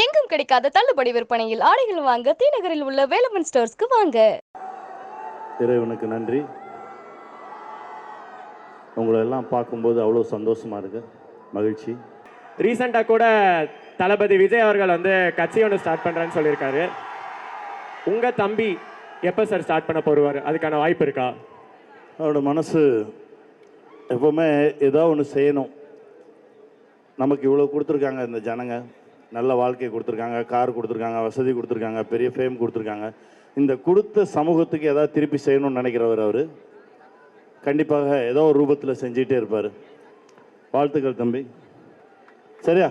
எங்கும் கிடைக்காத தள்ளுபடி விற்பனையில் ஆடைகள் வாங்க தீநகரில் உள்ள வேலவன் ஸ்டோர்ஸ்க்கு வாங்க. இறைவனுக்கு நன்றி. உங்களை எல்லாம் பார்க்கும்போது அவ்வளோ சந்தோஷமா இருக்கு. மகிழ்ச்சி. ரீசெண்டாக கூட தளபதி விஜய் அவர்கள் வந்து கட்சி ஒன்று ஸ்டார்ட் பண்ணுறேன்னு சொல்லியிருக்காரு. உங்கள் தம்பி எப்போ சார் ஸ்டார்ட் பண்ண போடுவார் அதுக்கான வாய்ப்பு இருக்கா? அவரோட மனசு எப்போவுமே ஏதோ ஒன்று செய்யணும். நமக்கு இவ்வளோ கொடுத்துருக்காங்க இந்த ஜனங்க. நல்ல வாழ்க்கை கொடுத்துருக்காங்க கார் கொடுத்துருக்காங்க வசதி கொடுத்துருக்காங்க பெரிய ஃபேம் கொடுத்துருக்காங்க. இந்த கொடுத்த சமூகத்துக்கு ஏதாவது திருப்பி செய்யணும்னு நினைக்கிறவர் அவர்? கண்டிப்பாக ஏதோ ஒரு ரூபத்தில் செஞ்சுக்கிட்டே இருப்பார். வாழ்த்துக்கள் தம்பி. சரியா?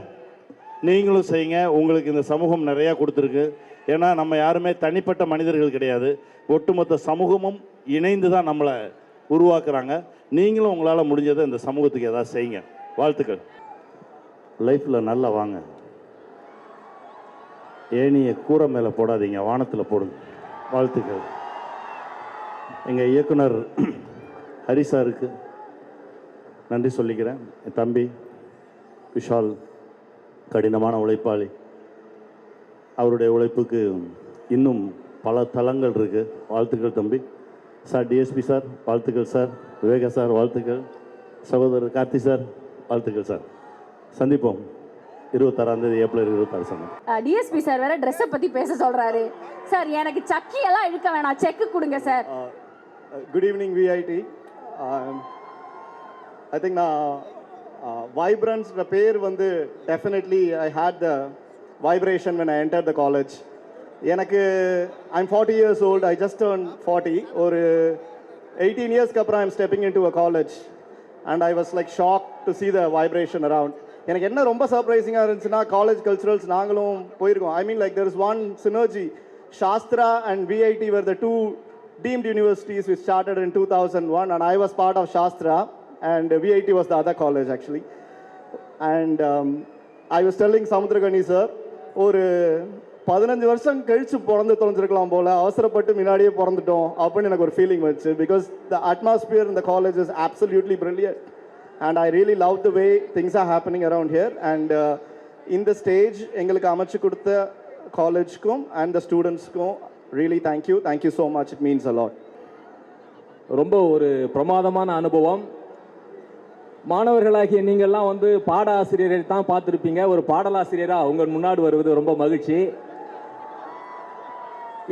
நீங்களும் செய்யுங்க. உங்களுக்கு இந்த சமூகம் நிறையா கொடுத்துருக்கு. ஏன்னா நம்ம யாருமே தனிப்பட்ட மனிதர்கள் கிடையாது. ஒட்டுமொத்த சமூகமும் இணைந்து தான் நம்மளை உருவாக்குறாங்க. நீங்களும் உங்களால் முடிஞ்சதை இந்த சமூகத்துக்கு ஏதாவது செய்யுங்க. வாழ்த்துக்கள். லைஃப்பில் நல்லா வாங்க. ஏனியை கூரை மேலே போடாதீங்க வானத்தில் போடுங்க. வாழ்த்துக்கள். எங்கள் இயக்குனர் ஹரி சாருக்கு நன்றி சொல்லிக்கிறேன். என் தம்பி விஷால் கடினமான உழைப்பாளி. அவருடைய உழைப்புக்கு இன்னும் பல தளங்கள் இருக்குது வாழ்த்துக்கள் தம்பி. சார் டிஎஸ்பி சார் வாழ்த்துக்கள் சார். விவேகா சார் வாழ்த்துக்கள். சகோதரர் கார்த்தி சார் வாழ்த்துக்கள் சார். சந்திப்போம். இருபத்தாறாம் தேதி ஏப்ரல் இருபத்தாறு சந்தம் டிஎஸ்பி சார் வேற ட்ரெஸ்ஸை பத்தி பேச சொல்றாரு. சார் எனக்கு சக்கி எல்லாம் இழுக்க வேணாம். செக் கொடுங்க sir good evening VIT I think நான் வைப்ரன்ஸ்ன்ற பேர் வந்து definitely I hate the vibration when I enter the college எனக்கு I'm forty years old I just turn forty ஒரு எயிட்டீன் இயர்ஸ்க்கு அப்புறம் I'm stepping in to a college and I was like shock to see the vibration around எனக்கு என்ன ரொம்ப சர்ப்ரைசிங்காக இருந்துச்சுன்னா college culturals நாங்களும் போயிருக்கோம். I mean like there is one synergy Shaastra and VIT were the two deemed universities which started in two thousand one and I was part of Shaastra and VIT was the other college actually and I was telling Samuthirakani sir ஒரு பதினஞ்சு வருஷம் கழிச்சு பிறந்து தொலைஞ்சிருக்கலாம் போல் அவசரப்பட்டு முன்னாடியே பிறந்துட்டோம் அப்படின்னு எனக்கு ஒரு ஃபீலிங் வந்துச்சு பிகாஸ் த அட்மாஸ்பியர் இந்த college is absolutely brilliant and I really love the way things are happening around here and இந்த ஸ்டேஜ் எங்களுக்கு அமைச்சு கொடுத்த காலேஜ்க்கும் and the ஸ்டூடெண்ட்ஸ்க்கும் really thank you thank you so much it means a lot ரொம்ப ஒரு பிரமாதமான அனுபவம். மாணவர்களாகிய நீங்கள்லாம் வந்து பாட ஆசிரியரை தான் பார்த்துருப்பீங்க. ஒரு பாடலாசிரியராக உங்கள் முன்னாடி வருவது ரொம்ப மகிழ்ச்சி.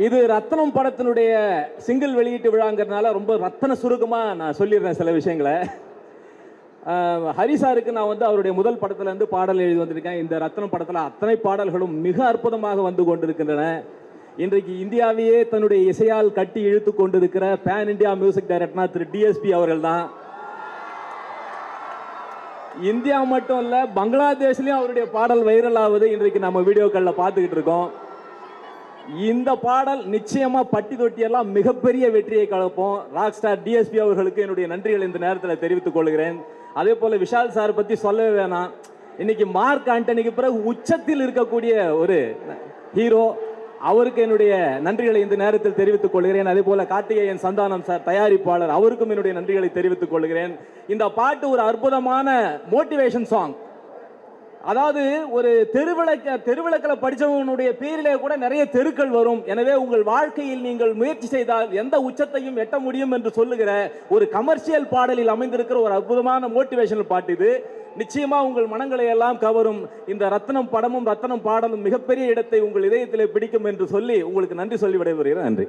இது ரத்தனம் படத்தினுடைய சிங்கிள் வெளியீட்டு விழாங்கிறதுனால ரொம்ப ரத்தன சுருக்கமாக நான் சொல்லிடுறேன் சில விஷயங்களை. ஹரிசாருக்கு ஹரி சாருக்கு நான் வந்து அவருடைய முதல் படத்துலேருந்து பாடல் எழுதி வந்திருக்கேன். இந்த ரத்னம் படத்தில் அத்தனை பாடல்களும் மிக அற்புதமாக வந்து கொண்டிருக்கின்றன. இன்றைக்கு இந்தியாவையே தன்னுடைய இசையால் கட்டி இழுத்து கொண்டிருக்கிற பேன் இந்தியா மியூசிக் டைரக்டர்னா திரு டிஎஸ்பி அவர்கள் தான் இந்தியா மட்டும் இல்லை பங்களாதேஷ்லேயும் அவருடைய பாடல் வைரல் ஆகுது. இன்றைக்கு நம்ம வீடியோக்களில் பார்த்துக்கிட்டு இருக்கோம். இந்த பாடல் நிச்சயமா பட்டி தொட்டி எல்லாம் மிகப்பெரிய வெற்றியை கலப்போம். ராக் ஸ்டார் டிஎஸ்பி அவர்களுக்கு என்னுடைய நன்றிகள் இந்த நேரத்தில் தெரிவித்துக் கொள்கிறேன். அதே போல விஷால் சார் பத்தி சொல்லவே வேணாம். இன்னைக்கு மார்க் ஆண்டனிக்கு பிறகு உச்சத்தில் இருக்கக்கூடிய ஒரு ஹீரோ அவருக்கு என்னுடைய நன்றிகளை இந்த நேரத்தில் தெரிவித்துக் கொள்கிறேன். அதே போல கார்த்திகேயன் சந்தானம் சார் தயாரிப்பாளர் அவருக்கும் என்னுடைய நன்றிகளை தெரிவித்துக் கொள்கிறேன். இந்த பாட்டு ஒரு அற்புதமான மோட்டிவேஷன் சாங் அதாவது ஒரு தெருவிளக்க தெருவிளக்கில் படித்தவனுடைய பேரிலே கூட நிறைய தெருக்கள் வரும். எனவே உங்கள் வாழ்க்கையில் நீங்கள் முயற்சி செய்தால் எந்த உச்சத்தையும் எட்ட முடியும் என்று சொல்லுகிற ஒரு கமர்ஷியல் பாடலில் அமைந்திருக்கிற ஒரு அற்புதமான மோட்டிவேஷனல் பாட்டு இது. நிச்சயமா உங்கள் மனங்களை எல்லாம் கவரும். இந்த ரத்னம் படமும் ரத்னம் பாடலும் மிகப்பெரிய இடத்தை உங்கள் இதயத்திலே பிடிக்கும் என்று சொல்லி உங்களுக்கு நன்றி சொல்லி விடைபெறுகிறேன். நன்றி.